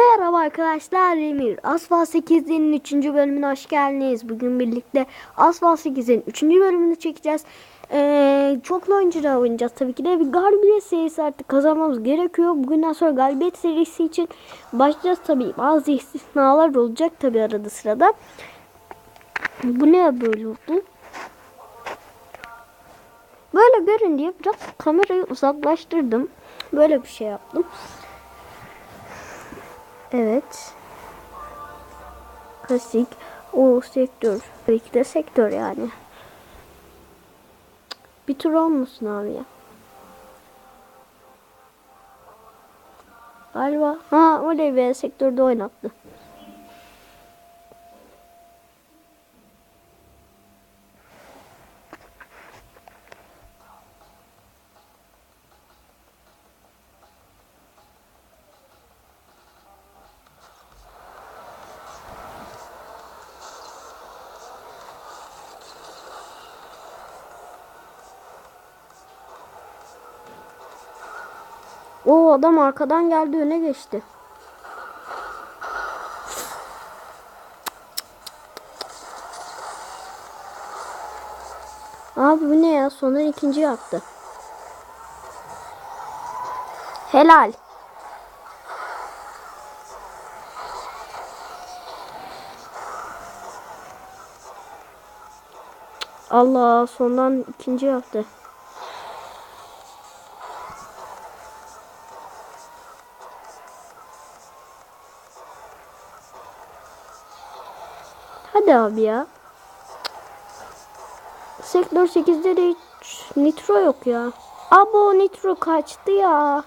Merhaba arkadaşlar Emir. Asfalt 8'in 3. bölümüne hoş geldiniz. Bugün birlikte Asfalt 8'in 3. bölümünü çekeceğiz. Ee, çoklu oyuncuda oynayacağız tabii ki de. Bir galibiyet serisi artık kazanmamız gerekiyor. Bugünden sonra galibiyet serisi için başlayacağız tabii. Bazı istisnalar olacak tabii arada sırada. Bu ne böyle oldu? Böyle görün diye biraz kamerayı uzaklaştırdım. Böyle bir şey yaptım. Evet. Klasik. O sektör. Belki de sektör yani. Bir tur olmasın abi ya. Galiba. Ha oley be sektörde oynattı. O adam arkadan geldi öne geçti. Abi bu ne ya? Soner ikinci yaptı. Helal. Allah sondan ikinci yaptı. Hadi abi ya. Sektör 8'de de hiç nitro yok ya. Abo nitro kaçtı ya.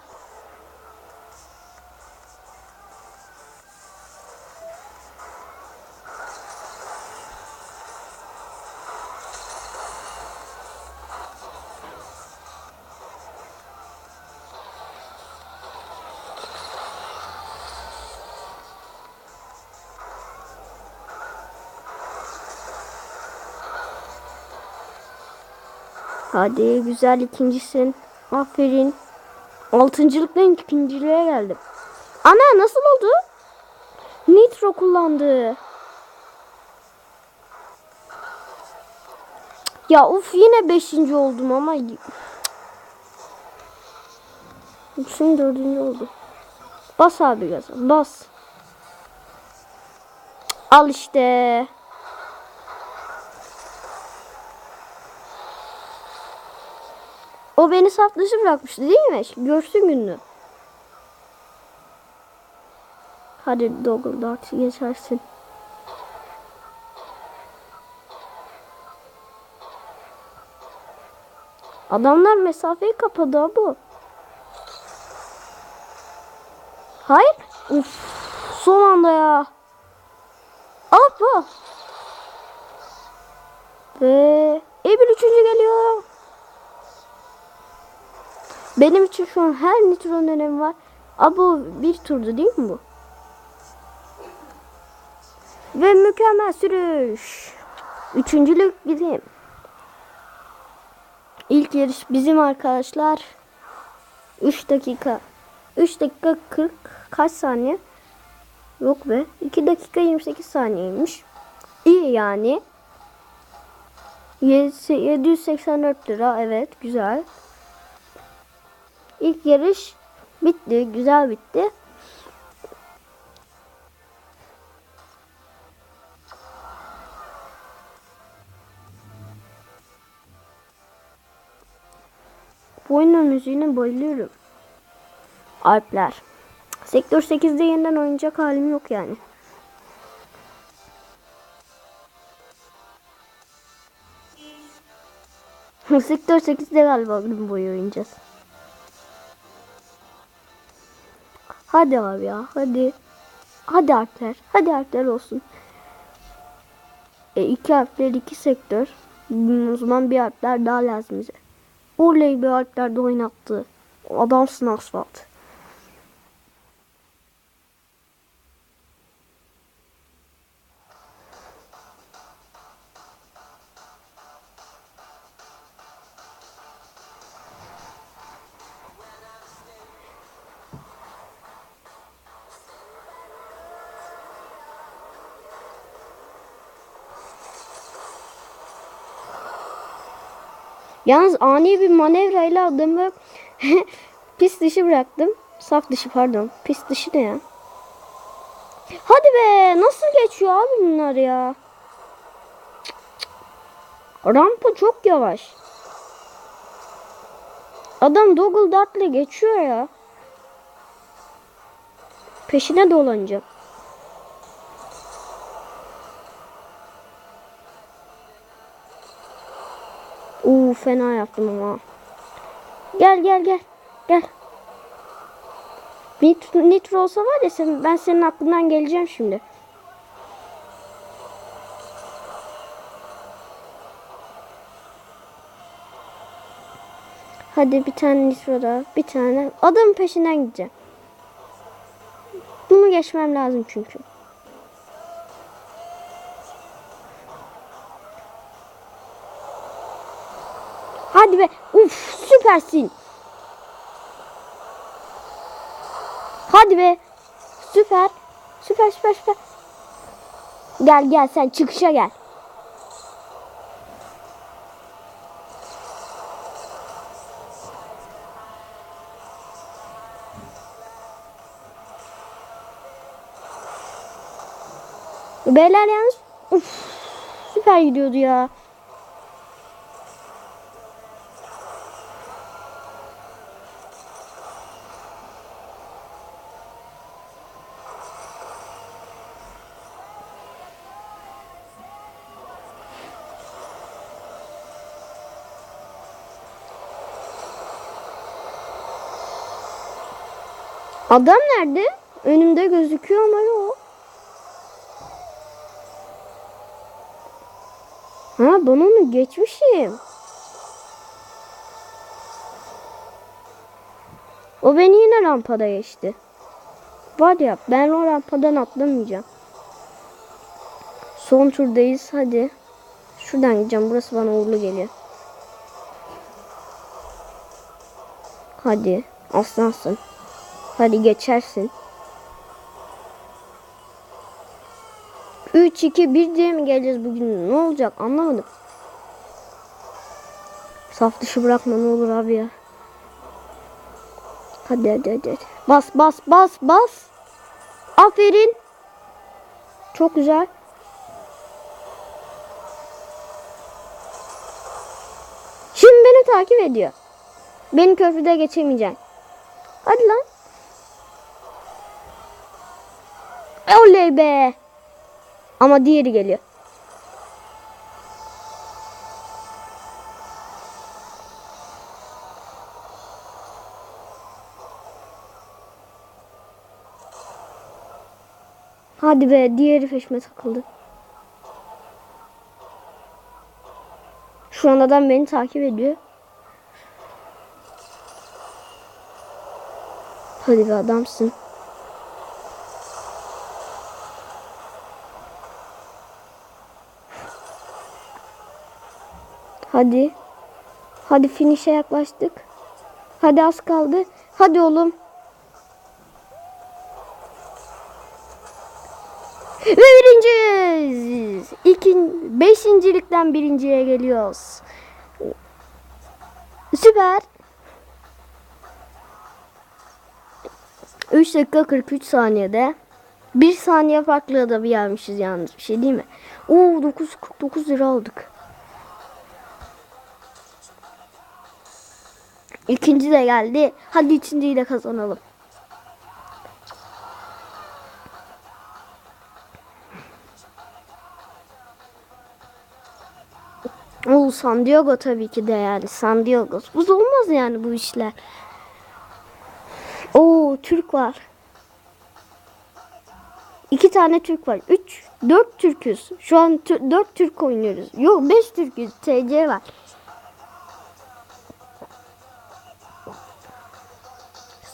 Hadi güzel ikincisin. Aferin. Altıncılıktan ikinciliğe geldim. Ana nasıl oldu? Nitro kullandı. Ya uf yine beşinci oldum ama. Şimdi dördüncü oldu. Bas abi gaza bas. Al işte. O beni saf dışı bırakmıştı değil mi? Görsün gününü. Hadi Doggle Dart geçersin. Adamlar mesafeyi kapadı bu. Hayır. Uf, son anda ya. Hoppa. Ve Ebil üçüncü geliyor. Benim için şu an her nitronun önemi var. Abo bir turdu değil mi bu? Ve mükemmel sürüş. Üçüncülük bizim. İlk yarış bizim arkadaşlar. 3 dakika. 3 dakika 40 kaç saniye? Yok be. 2 dakika 28 saniyeymiş. İyi yani. 784 lira. Evet güzel. İlk yarış bitti. Güzel bitti. Bu oyunun müziğine bayılıyorum. Alpler. Sektör 8'de yeniden oynayacak halim yok yani. Sektör 8'de galiba gün boyu oynayacağız. Hadi abi ya hadi. Hadi harfler. Hadi harfler olsun. E, iki harfler iki sektör. Hmm, O zaman bir harfler daha lazım bize. Oley bir harfler de oynattı. Adamsın asfalt. Yalnız ani bir manevrayla adamı pis dışı bıraktım. Saf dışı pardon. Pis dışı ne ya? Hadi be nasıl geçiyor abi bunlar ya? Cık. Rampa çok yavaş. Adam Double Dart'la geçiyor ya. Peşine dolanacak. Uuu fena yaptım ama. Gel gel gel. Gel. Nitro, nitro olsa var ya sen, ben senin aklından geleceğim şimdi. Hadi bir tane nitro daha. Bir tane. Adamın peşinden gideceğim. Bunu geçmem lazım çünkü. Süpersin. Hadi be. Süper. Süper süper süper. Gel gel sen çıkışa gel. Beyler yalnız uf, süper gidiyordu ya. Adam nerede? Önümde gözüküyor ama yok. Ha ben onu geçmişim. O beni yine rampada geçti. Var ya ben o rampadan atlamayacağım. Son turdayız hadi. Şuradan gideceğim burası bana uğurlu geliyor. Hadi aslansın. Hadi geçersin. 3 2 1 diye mi geleceğiz bugün? Ne olacak? Anlamadım. Saf dışı bırakma ne olur abi ya. Hadi hadi hadi. hadi. Bas bas bas bas. Aferin. Çok güzel. Şimdi beni takip ediyor. Beni köprüde geçemeyeceksin. Hadi lan. Oley be. Ama diğeri geliyor. Hadi be diğeri peşime takıldı. Şu an adam beni takip ediyor. Hadi be adamsın. Hadi. Hadi finish'e yaklaştık. Hadi az kaldı. Hadi oğlum. Ve birinciyiz. İkin, beşincilikten birinciye geliyoruz. Süper. 3 dakika 43 saniyede. 1 saniye farklı da bir gelmişiz yalnız bir şey değil mi? Oo 949 lira aldık. İkinci de geldi. Hadi üçüncüyü de kazanalım. Oo San Diego tabii ki de yani San Diego. Bu olmaz yani bu işler. Oo Türk var. İki tane Türk var. Üç, dört Türküz. Şu an dört Türk oynuyoruz. Yok beş Türküz. TC var.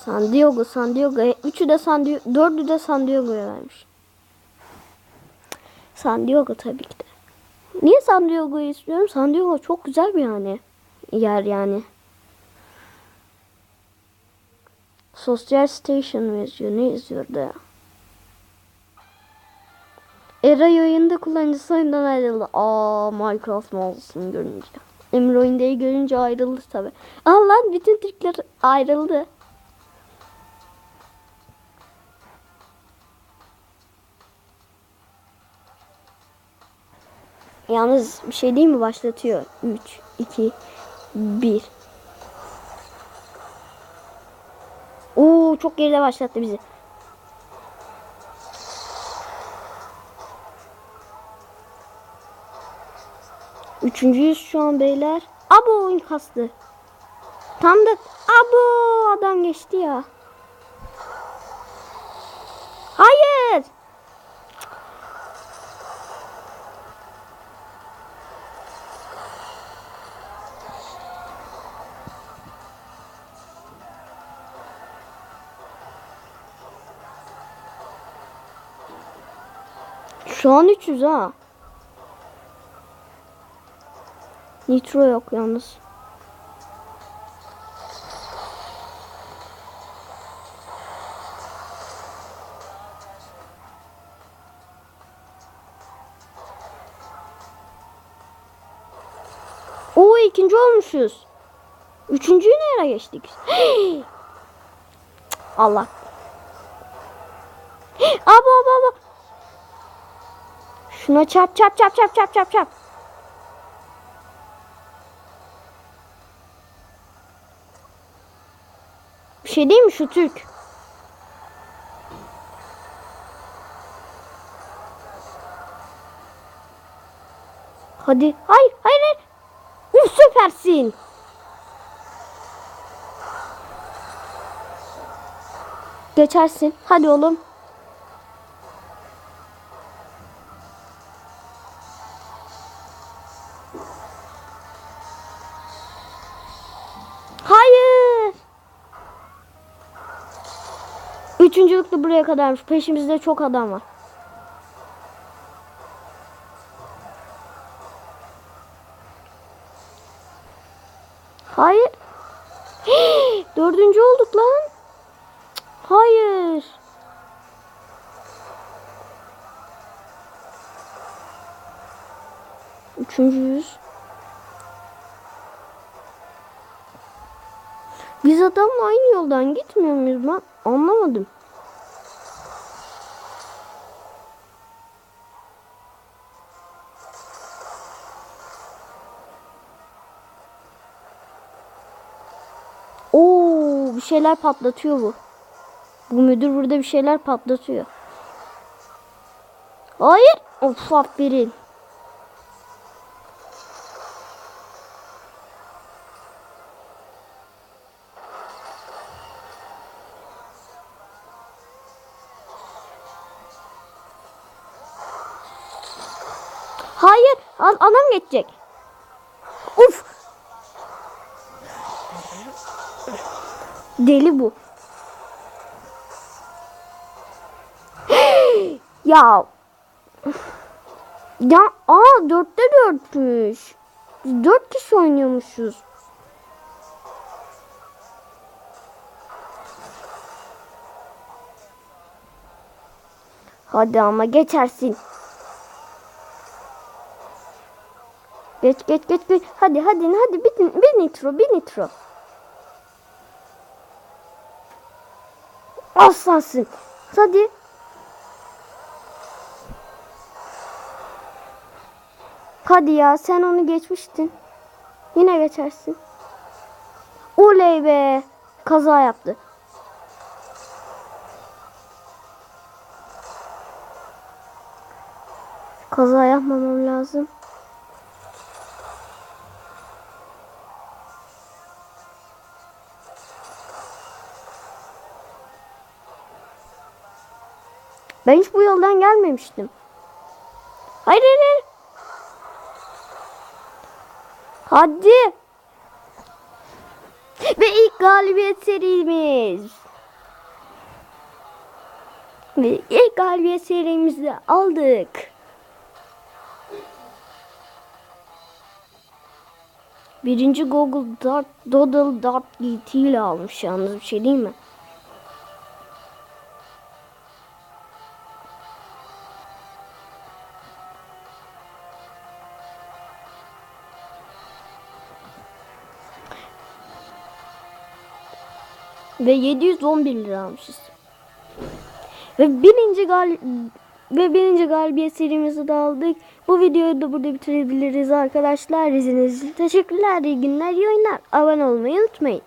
San Diego, San Diego. Üçü de San Diego, dördü de San Diego'ya vermiş. San Diego tabii ki de. Niye San Diego'yu istiyorum? San Diego çok güzel bir yani. Yer yani. Sosyal Station yazıyor? Ne yazıyordu ya? Era yayında kullanıcısı oyundan ayrıldı. Aa Minecraft mağazasını görünce. Emir oyundayı görünce ayrıldı tabi. Aa lan bütün Türkler ayrıldı. Yalnız bir şey değil mi başlatıyor. 3, 2, 1. Oo çok geride başlattı bizi. Üçüncüyüz şu an beyler. Abo oyun kastı. Tam da abo adam geçti ya. Hayır. Şu an 300 ha. Nitro yok yalnız. Oo ikinci olmuşuz. Üçüncüyü ne ara geçtik? Allah. Abo abo abo. Şuna çarp çarp çarp çarp çarp çarp çarp. Bir şey değil mi şu Türk? Hadi. Hayır, hayır, hayır. Uf, süpersin. Geçersin. Hadi oğlum. Hayır. Üçüncülük de buraya kadarmış. Peşimizde çok adam var. Üçüncüyüz. Biz adamla aynı yoldan gitmiyor muyuz ben? Anlamadım. Oo, bir şeyler patlatıyor bu. Bu müdür burada bir şeyler patlatıyor. Hayır. Of aferin. Geçecek. Uf. Deli bu. ya. Ya aa dörtte dörtmüş. Biz dört kişi oynuyormuşuz. Hadi ama geçersin. Geç geç geç geç. Hadi hadi hadi bir, bir nitro bir nitro. Aslansın. Hadi. Hadi ya sen onu geçmiştin. Yine geçersin. Oley be. Kaza yaptı. Kaza yapmamam lazım. Ben hiç bu yoldan gelmemiştim. Hayır hayır. Hadi. Ve ilk galibiyet serimiz. Ve ilk galibiyet serimizi aldık. Birinci Google Dart, Doodle Dart GT ile almış yalnız bir şey değil mi? Ve 711 lira almışız. Ve birinci gal ve birinci galibiyet serimizi de aldık. Bu videoyu da burada bitirebiliriz arkadaşlar. İzlediğiniz için teşekkürler. İyi günler, iyi oyunlar. Abone olmayı unutmayın.